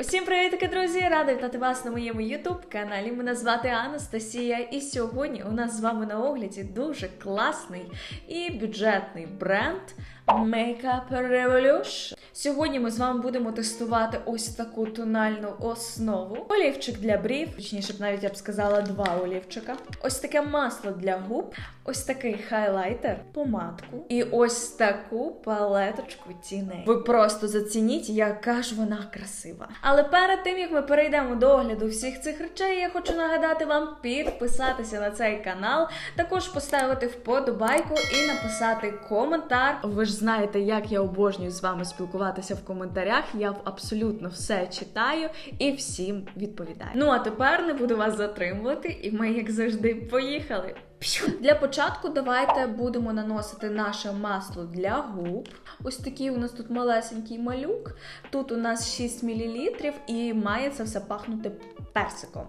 Усім привітки, друзі! Рада вітати вас на моєму ютуб-каналі. Мене звати Анастасія, і сьогодні у нас з вами на огляді дуже класний і бюджетний бренд Makeup Revolution. Сьогодні ми з вами будемо тестувати ось таку тональну основу, олівчик для брів, точніше навіть я б сказала два олівчика, ось таке масло для губ, ось такий хайлайтер, помадку і ось таку палеточку тіней. Ви просто зацініть, яка ж вона красива. Але перед тим як ми перейдемо до огляду всіх цих речей, я хочу нагадати вам підписатися на цей канал, також поставити вподобайку і написати коментар. Ви ж знаєте, як я обожнюю з вами спілкуватися в коментарях. Я абсолютно все читаю і всім відповідаю. Ну а тепер не буду вас затримувати, і ми, як завжди, поїхали. Для початку давайте будемо наносити наше масло для губ. Ось такий у нас тут малесенький малюк. Тут у нас 6 мл і має це все пахнути персиком.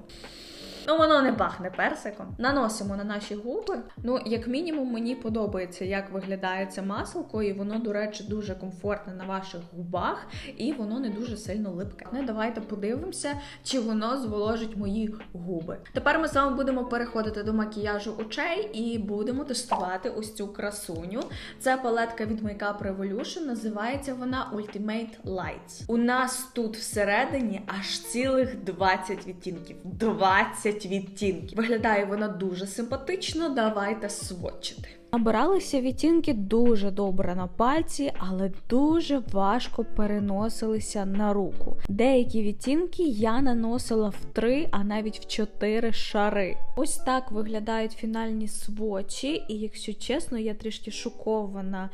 Ну, воно не пахне персиком. Наносимо на наші губи. Ну, як мінімум, мені подобається, як виглядає це масло, і воно, до речі, дуже комфортне на ваших губах, і воно не дуже сильно липке. Ну, давайте подивимося, чи воно зволожить мої губи. Тепер ми з вами будемо переходити до макіяжу очей і будемо тестувати ось цю красуню. Це палетка від Makeup Revolution, називається вона Ultimate Lights. У нас тут всередині аж цілих 20 відтінків. 20 відтінків. Виглядає вона дуже симпатично. Давайте сводчити. Набиралися відтінки дуже добре на пальці, але дуже важко переносилися на руку. Деякі відтінки я наносила в три, а навіть в чотири шари. Ось так виглядають фінальні свочі, і якщо чесно, я трішки шокована.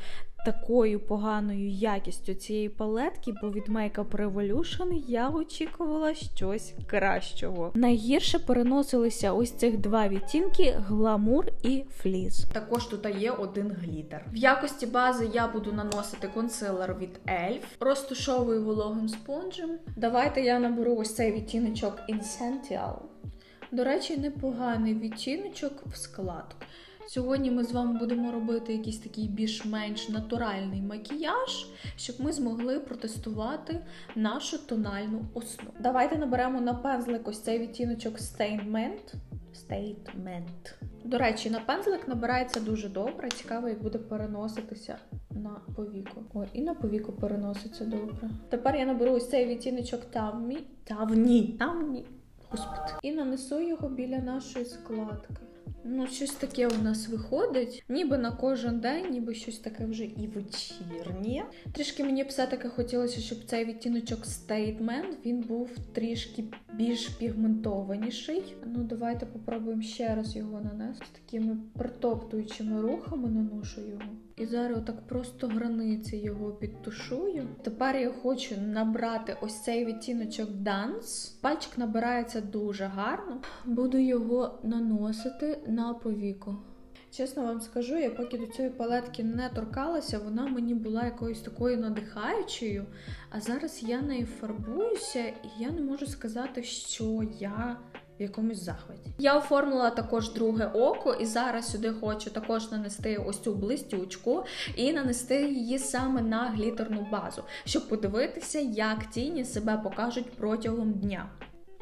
Такою поганою якістю цієї палетки, бо від Makeup Revolution я очікувала щось кращого. Найгірше переносилися ось цих два відтінки гламур і фліз. Також тут є один глітер. В якості бази я буду наносити консилер від ELF, розтушовую вологим спонжем. Давайте я наберу ось цей відтіночок Essential. До речі, непоганий відтіночок в складку. Сьогодні ми з вами будемо робити якийсь такий більш-менш натуральний макіяж, щоб ми змогли протестувати нашу тональну основу. Давайте наберемо на пензлик ось цей відтіночок Statement. Statement. До речі, на пензлик набирається дуже добре. Цікаво, як буде переноситися на повіку. Ой, і на повіку переноситься добре. Тепер я наберу ось цей відтіночок. Тавні. Тавні. Господи. І нанесу його біля нашої складки. Ну, щось таке у нас виходить. Ніби на кожен день, ніби щось таке вже і вечірнє. Трішки мені б все-таки хотілося, щоб цей відтіночок стейтмент він був трішки більш пігментованіший. Ну, давайте попробуємо ще раз його нанести. Такими притоптуючими рухами наношу його. І зараз отак просто границі його підтушую. Тепер я хочу набрати ось цей відтіночок Dance. Пальчик набирається дуже гарно. Буду його наносити на повіку. Чесно вам скажу, я поки до цієї палетки не торкалася, вона мені була якоюсь такою надихаючою. А зараз я нею фарбуюся, і я не можу сказати, що я в якомусь захваті. Я оформила також друге око, і зараз сюди хочу також нанести ось цю блистючку і нанести її саме на глітерну базу, щоб подивитися, як тіні себе покажуть протягом дня.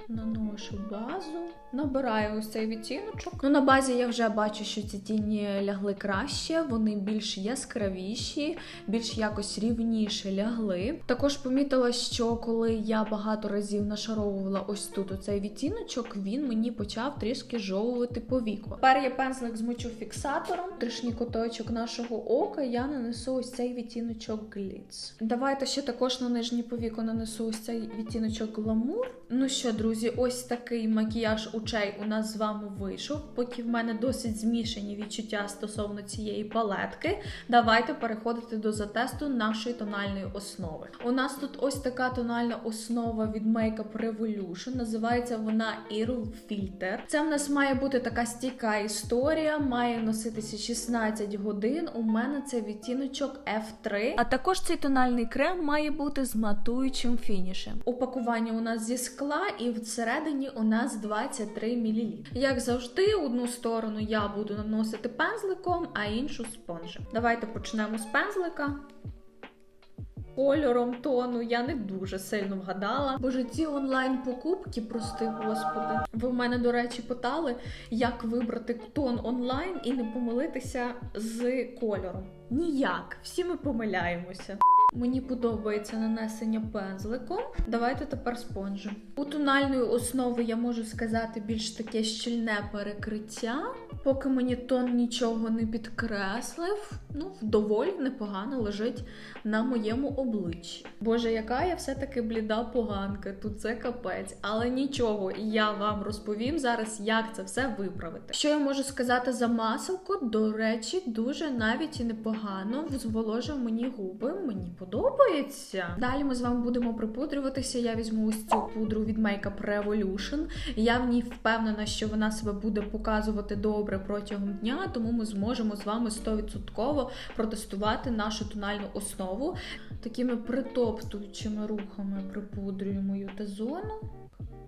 Наношу базу, набираю ось цей відтіночок. Ну, на базі я вже бачу, що ці тіні лягли краще, вони більш яскравіші, більш якось рівніше лягли. Також помітила, що коли я багато разів нашаровувала ось тут оцей відтіночок, він мені почав трішки жовувати по віку. Тепер я пензлик змочу фіксатором, трішній куточок нашого ока, я нанесу ось цей відтіночок гліц. Давайте ще також на нижній повіку нанесу ось цей відтіночок гламур. Ну що, друзі, ось такий макіяж очей у нас з вами вийшов. Поки в мене досить змішані відчуття стосовно цієї палетки, давайте переходити до затесту нашої тональної основи. У нас тут ось така тональна основа від Makeup Revolution. Називається вона Earl Filter. Це в нас має бути така стійка історія, має носитися 16 годин. У мене це відтіночок F3. А також цей тональний крем має бути з матуючим фінішем. Упакування у нас зі скла, і всередині у нас 23 мл. Як завжди, одну сторону я буду наносити пензликом, а іншу спонжем. Давайте почнемо з пензлика. кольором тону я не дуже сильно вгадала. Боже, ці онлайн покупки, прости господи. Ви в мене, до речі, питали, як вибрати тон онлайн і не помилитися з кольором. Ніяк, всі ми помиляємося. Мені подобається нанесення пензликом. Давайте тепер спонжем. У тональної основи я можу сказати більш таке щільне перекриття. Поки мені тон нічого не підкреслив, ну доволі непогано лежить на моєму обличчі. Боже, яка я все-таки бліда поганка, тут це капець. Але нічого, я вам розповім зараз, як це все виправити. Що я можу сказати за маселку? До речі, дуже навіть і непогано зволожив мені губи. Мені подобається. Далі ми з вами будемо припудрюватися. Я візьму ось цю пудру від Makeup Revolution. Я в ній впевнена, що вона себе буде показувати добре протягом дня, тому ми зможемо з вами 100% протестувати нашу тональну основу. Такими притоптуючими рухами припудрюю мою Т-зону.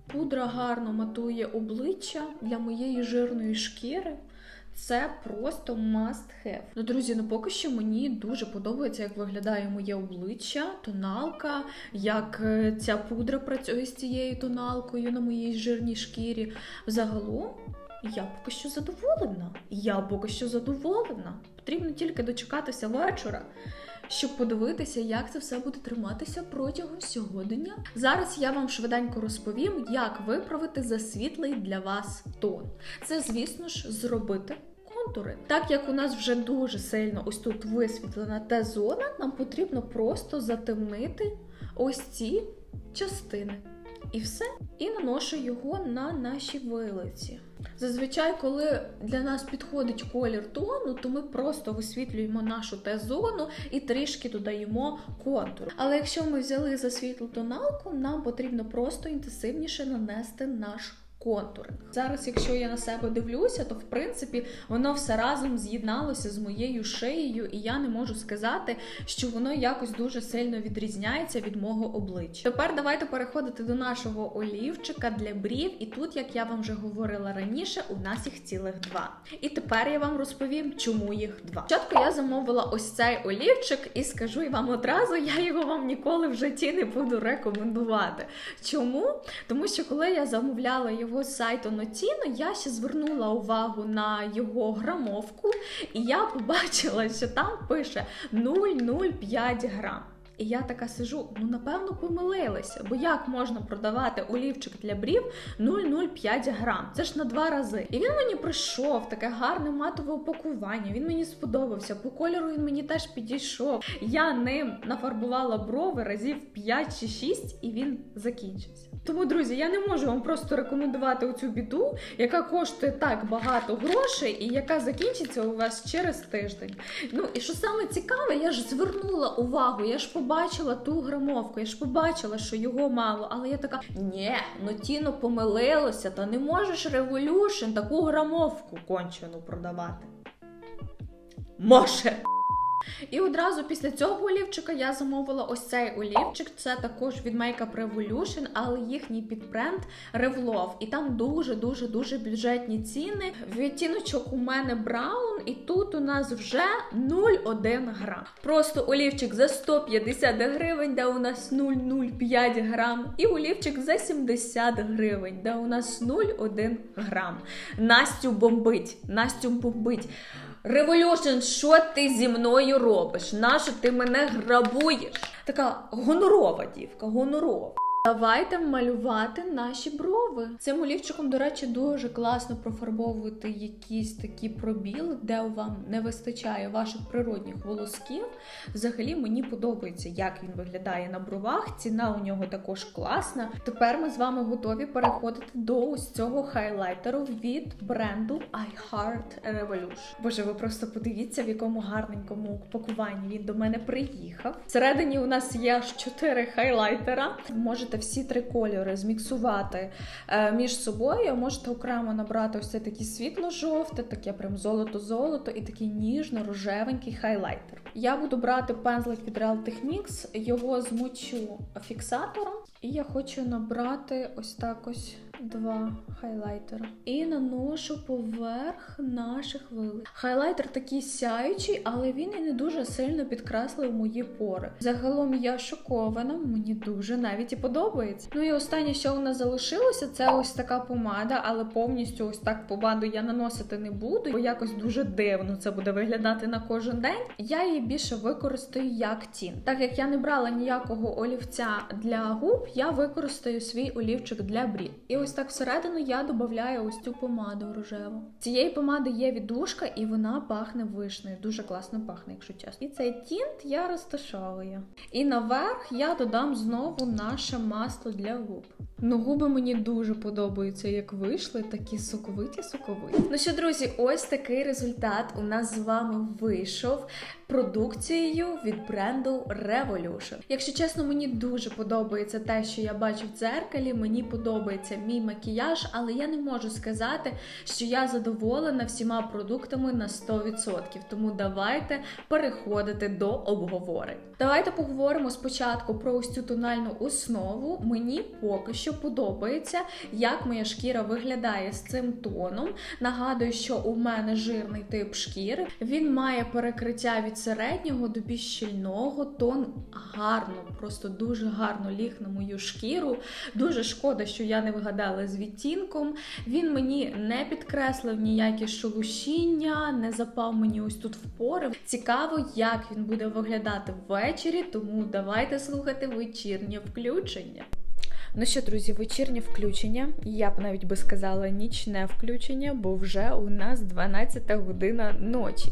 Пудра гарно матує обличчя для моєї жирної шкіри. Це просто must have. Ну, друзі, ну поки що мені дуже подобається, як виглядає моє обличчя, тоналка, як е, ця пудра працює з цією тоналкою на моїй жирній шкірі. Загалом, я поки що задоволена. Я поки що задоволена. Потрібно тільки дочекатися вечора. Щоб подивитися, як це все буде триматися протягом сьогодення. Зараз я вам швиденько розповім, як виправити засвітлий для вас тон. Це, звісно ж, зробити контури. Так як у нас вже дуже сильно ось тут висвітлена та зона, нам потрібно просто затемнити ось ці частини. І все. І наношу його на наші вилиці. Зазвичай, коли для нас підходить колір тону, то ми просто висвітлюємо нашу Т-зону і трішки додаємо контур. Але якщо ми взяли за світлу тоналку, нам потрібно просто інтенсивніше нанести наш контуринг. Зараз, якщо я на себе дивлюся, то в принципі воно все разом з'єдналося з моєю шиєю, і я не можу сказати, що воно якось дуже сильно відрізняється від мого обличчя. Тепер давайте переходити до нашого олівчика для брів. І тут, як я вам вже говорила раніше, у нас їх цілих два. І тепер я вам розповім, чому їх два. Спочатку я замовила ось цей олівчик, і скажу вам одразу, я його вам ніколи в житті не буду рекомендувати. Чому? Тому що коли я замовляла його з сайту Notino, я ще звернула увагу на його грамовку, і я побачила, що там пише 0,05 грам. І я така сижу, ну напевно помилилася, бо як можна продавати олівчик для брів 0,05 грам? Це ж на два рази. І він мені прийшов, таке гарне матове упакування. Він мені сподобався. По кольору він мені теж підійшов. Я ним нафарбувала брови разів 5 чи 6, і він закінчився. Тому, друзі, я не можу вам просто рекомендувати оцю біду, яка коштує так багато грошей, і яка закінчиться у вас через тиждень. Ну і що саме цікаве, я ж звернула увагу, я ж побачила ту грамовку, я ж побачила, що його мало, але я така: ні, ну тіно помилилося, та не можеш Revolution таку грамовку кончену продавати. Може. І одразу після цього олівчика я замовила ось цей олівчик. Це також від Makeup Revolution, але їхній підбренд Revlov. І там дуже-дуже дуже бюджетні ціни. Відтіночок у мене браун, і тут у нас вже 0,1 грам. Просто олівчик за 150 гривень, де у нас 0,05 грам. І олівчик за 70 гривень, де у нас 0,1 грам. Настю бомбить, Настю бомбить. Revolution, що ти зі мною робиш? Нащо ти мене грабуєш? Така гонорова дівка, гонорова. Давайте малювати наші брови. Цим олівчиком, до речі, дуже класно профарбовувати якісь такі пробіли, де вам не вистачає ваших природних волосків. Взагалі мені подобається, як він виглядає на бровах. Ціна у нього також класна. Тепер ми з вами готові переходити до ось цього хайлайтеру від бренду I Heart Revolution. Боже, ви просто подивіться, в якому гарненькому пакуванні він до мене приїхав. Всередині у нас є аж 4 хайлайтера. Можете всі три кольори зміксувати е, між собою. Можете окремо набрати ось це таке світло-жовте, таке прям золото-золото і такий ніжно-рожевенький хайлайтер. Я буду брати пензлик від Real Techniques, його змочу фіксатором, і я хочу набрати ось так ось два хайлайтера. І наношу поверх наших вилиць. Хайлайтер такий сяючий, але він і не дуже сильно підкреслив мої пори. Загалом я шокована, мені дуже навіть і подобається. Ну і останнє, що у нас залишилося, це ось така помада, але повністю ось так помаду я наносити не буду, бо якось дуже дивно це буде виглядати на кожен день. Я її більше використаю як тін. Так як я не брала ніякого олівця для губ, я використаю свій олівчик для брів. І ось так всередину я додаю ось цю помаду рожеву. Цієї помади є віддушка, і вона пахне вишнею. Дуже класно пахне, якщо чесно. І цей тінт я розташовую. І наверх я додам знову наше масло для губ. Ну, губи мені дуже подобаються, як вийшли, такі соковиті, соковиті. Ну що, друзі, ось такий результат у нас з вами вийшов продукцією від бренду Revolution. Якщо чесно, мені дуже подобається те, що я бачу в дзеркалі. Мені подобається мій макіяж, але я не можу сказати, що я задоволена всіма продуктами на 100%. Тому давайте переходити до обговорень. Давайте поговоримо спочатку про ось цю тональну основу. Мені поки що подобається, як моя шкіра виглядає з цим тоном. Нагадую, що у мене жирний тип шкіри. Він має перекриття від середнього до більш щільного. Тон гарно, просто дуже гарно ліг на мою шкіру. Дуже шкода, що я не вгадала з відтінком. Він мені не підкреслив ніякі шелушіння, не запав мені ось тут в пори. Цікаво, як він буде виглядати ввечері, тому давайте слухати вечірнє включення. Ну що, друзі, вечірнє включення. Я б навіть би сказала нічне включення, бо вже у нас 12 година ночі.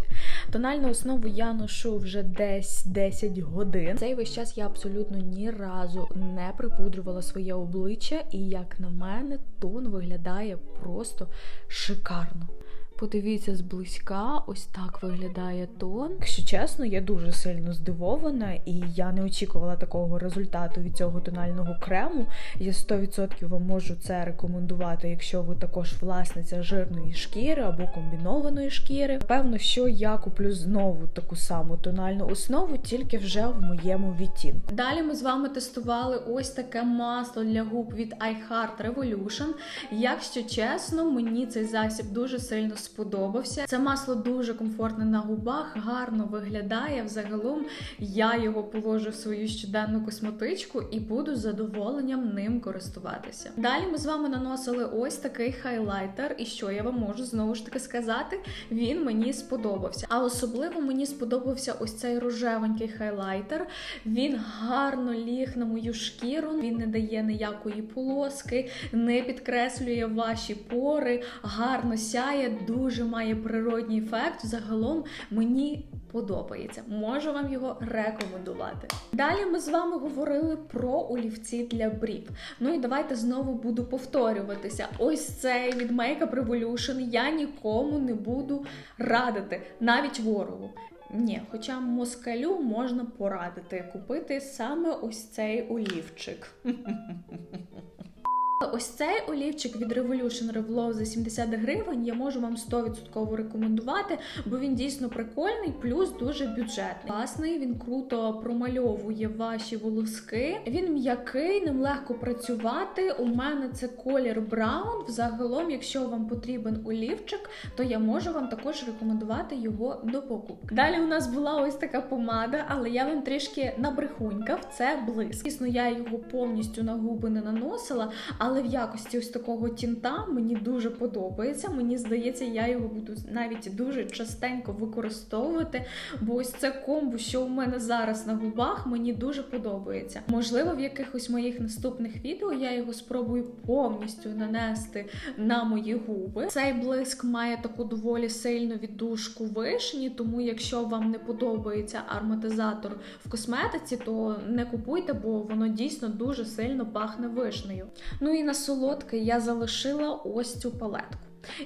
Тональну основу я ношу вже десь 10 годин. Цей весь час я абсолютно ні разу не припудрювала своє обличчя, і як на мене, тон виглядає просто шикарно. Подивіться зблизька, ось так виглядає тон. Якщо чесно, я дуже сильно здивована, і я не очікувала такого результату від цього тонального крему. Я 100% вам можу це рекомендувати, якщо ви також власниця жирної шкіри або комбінованої шкіри. Певно, що я куплю знову таку саму тональну основу, тільки вже в моєму відтінку. Далі ми з вами тестували ось таке масло для губ від iHeart Revolution. Якщо чесно, мені цей засіб дуже сильно сподобався. Це масло дуже комфортне на губах, гарно виглядає. Взагалом я його положу в свою щоденну косметичку і буду з задоволенням ним користуватися. Далі ми з вами наносили ось такий хайлайтер, і що я вам можу знову ж таки сказати, він мені сподобався. А особливо мені сподобався ось цей рожевенький хайлайтер. Він гарно ліг на мою шкіру, він не дає ніякої полоски, не підкреслює ваші пори, гарно сяє, дуже має природній ефект. Загалом мені подобається. Можу вам його рекомендувати. Далі ми з вами говорили про олівці для брів. Ну і давайте знову буду повторюватися. Ось цей від Makeup Revolution я нікому не буду радити, навіть ворогу. Ні, хоча москалю можна порадити купити саме ось цей олівчик. Ось цей олівчик від Revolution Revlov за 70 гривень я можу вам 100% рекомендувати, бо він дійсно прикольний, плюс дуже бюджетний. Класний, він круто промальовує ваші волоски. Він м'який, ним легко працювати. У мене це колір браун. Взагалом, якщо вам потрібен олівчик, то я можу вам також рекомендувати його до покупки. Далі у нас була ось така помада, але я вам трішки набрехунькав. Це блиск. Звісно, я його повністю на губи не наносила, але в якості ось такого тінта мені дуже подобається. Мені здається, я його буду навіть дуже частенько використовувати, бо ось це комбо, що у мене зараз на губах, мені дуже подобається. Можливо, в якихось моїх наступних відео я його спробую повністю нанести на мої губи. Цей блиск має таку доволі сильну віддушку вишні, тому якщо вам не подобається ароматизатор в косметиці, то не купуйте, бо воно дійсно дуже сильно пахне вишнею. Ну і на солодке я залишила ось цю палетку.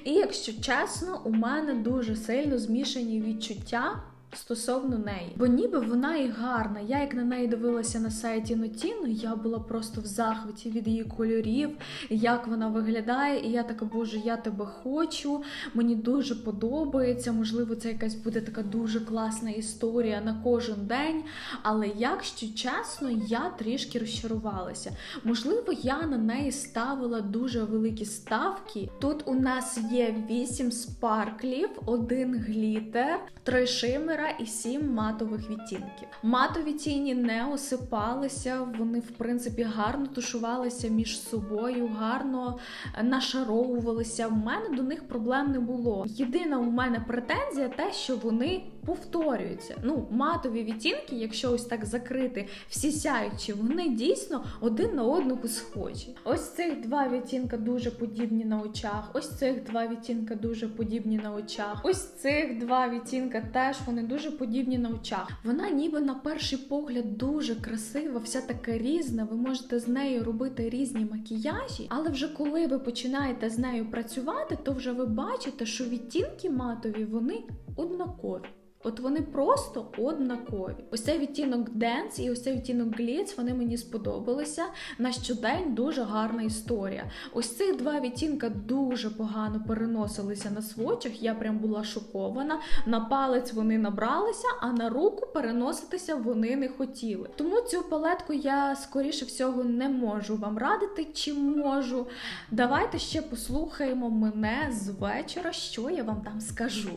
І якщо чесно, у мене дуже сильно змішані відчуття стосовно неї. Бо ніби вона і гарна. Я як на неї дивилася на сайті Нотіно, я була просто в захваті від її кольорів, як вона виглядає, і я така, боже, я тебе хочу. Мені дуже подобається. Можливо, це якась буде така дуже класна історія на кожен день. Але якщо чесно, я трішки розчарувалася. Можливо, я на неї ставила дуже великі ставки. Тут у нас є 8 спарклів, один глітер, 3 шимера і 7 матових відтінків. Матові тіні не осипалися, вони в принципі гарно тушувалися між собою, гарно е, нашаровувалися. У мене до них проблем не було. Єдина у мене претензія те, що вони повторюються. Ну, матові відтінки, якщо ось так закрити всі сяючі, вони дійсно один на одного схожі. Ось цих два відтінка дуже подібні на очах. Ось цих два відтінка дуже подібні на очах. Ось цих два відтінка теж вони дуже подібні на очах. Вона ніби на перший погляд дуже красива, вся така різна. Ви можете з нею робити різні макіяжі, але вже коли ви починаєте з нею працювати, то вже ви бачите, що відтінки матові вони однакові. От вони просто однакові. Ось цей відтінок Dance і ось цей відтінок Glitz, вони мені сподобалися. На щодень дуже гарна історія. Ось цих два відтінка дуже погано переносилися на свочах. Я прям була шокована. На палець вони набралися, а на руку переноситися вони не хотіли. Тому цю палетку я скоріше всього не можу вам радити, чи можу. Давайте ще послухаємо мене з вечора, що я вам там скажу.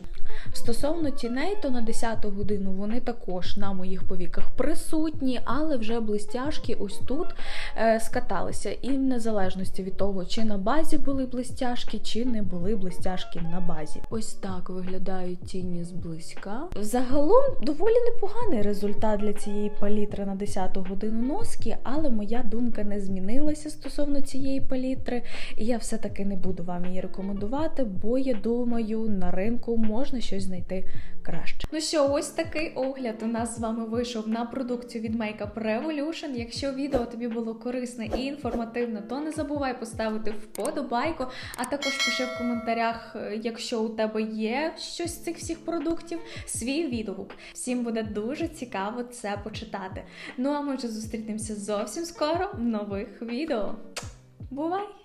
Стосовно тіней, то на 10 годину вони також на моїх повіках присутні, але вже блистяшки ось тут е, скаталися. І в незалежності від того, чи на базі були блистяшки, чи не були блистяшки на базі. Ось так виглядають тіні зблизька. Загалом доволі непоганий результат для цієї палітри на 10 годину носки, але моя думка не змінилася стосовно цієї палітри, і я все-таки не буду вам її рекомендувати, бо я думаю, на ринку можна щось знайти краще. Ну що, ось такий огляд у нас з вами вийшов на продукцію від Makeup Revolution. Якщо відео тобі було корисне і інформативне, то не забувай поставити вподобайку, а також пиши в коментарях, е, якщо у тебе є щось з цих всіх продуктів, свій відгук. Всім буде дуже цікаво це почитати. Ну а ми вже зустрінемося зовсім скоро в нових відео. Бувай!